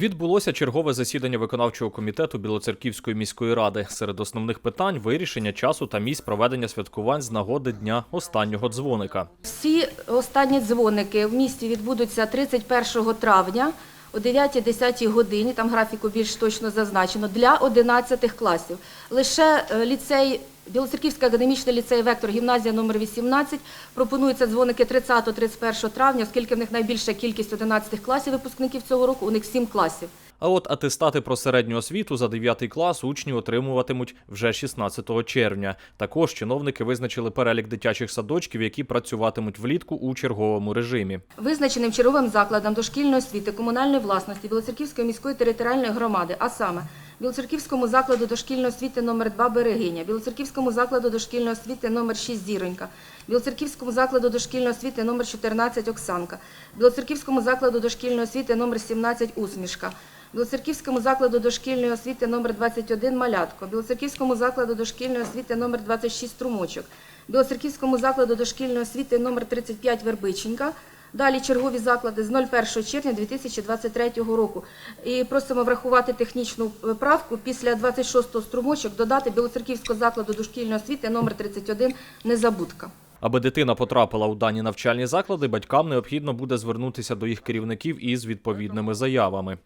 Відбулося чергове засідання виконавчого комітету Білоцерківської міської ради. Серед основних питань вирішення часу та місць проведення святкувань з нагоди дня останнього дзвоника. Всі останні дзвоники в місті відбудуться 31 травня о 9-10 годині, там графіку більш точно зазначено, для 11 класів. Лише е, ліцей, Білоцерківський академічний ліцей «Вектор», гімназія номер 18, пропонуються дзвоники 30-31 травня, оскільки в них найбільша кількість 11 класів випускників цього року, у них 7 класів. А от атестати про середню освіту за 9 клас учні отримуватимуть вже 16 червня. Також чиновники визначили перелік дитячих садочків, які працюватимуть влітку у черговому режимі. Визначеним черговим закладом дошкільної освіти комунальної власності Білоцерківської міської територіальної громади, а саме Білоцерківському закладу дошкільної освіти номер 2 Берегиня, Білоцерківському закладу дошкільної освіти номер 6 Зіронька, Білоцерківському закладу дошкільної освіти номер 14 Оксанка, Білоцерківському закладу дошкільної освіти номер 17 Усмішка, Білоцерківському закладу дошкільної освіти номер 21 Малятко, Білоцерківському закладу дошкільної освіти номер 26 Струмочок, Білоцерківському закладу дошкільної освіти номер 35 Вербиченька. Далі чергові заклади з 01 червня 2023 року. І просимо врахувати технічну е, правку після 26 струмочок додати Білоцерківського закладу дошкільної освіти номер 31 Незабудка. Аби дитина потрапила у дані навчальні заклади, батькам необхідно буде звернутися до їх керівників із відповідними заявами.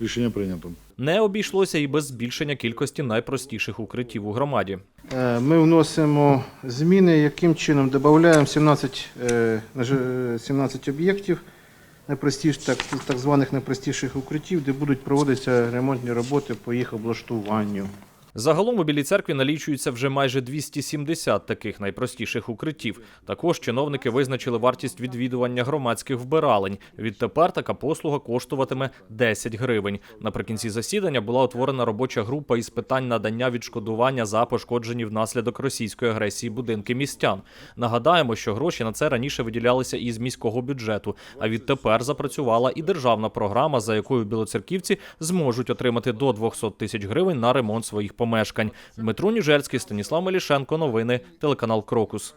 Рішення прийнято. Не обійшлося і без збільшення кількості найпростіших укриттів у громаді. Е, Ми вносимо зміни, яким чином додаємо 17, е, на 17 об'єктів найпростіш, так, так званих найпростіших укриттів, де будуть проводитися ремонтні роботи по їх облаштуванню. Загалом у Білій церкві налічується вже майже 270 таких найпростіших укриттів. Також чиновники визначили вартість відвідування громадських вбиралень. Відтепер така послуга коштуватиме 10 гривень. Наприкінці засідання була утворена робоча група із питань надання відшкодування за пошкоджені внаслідок російської агресії будинки містян. Нагадаємо, що гроші на це раніше виділялися із міського бюджету. А відтепер запрацювала і державна програма, за якою білоцерківці зможуть отримати до 200 тисяч гривень на ремонт своїх помешкань. Дмитро Ніжерський, Станіслав Мелішенко. Новини телеканал Крокус.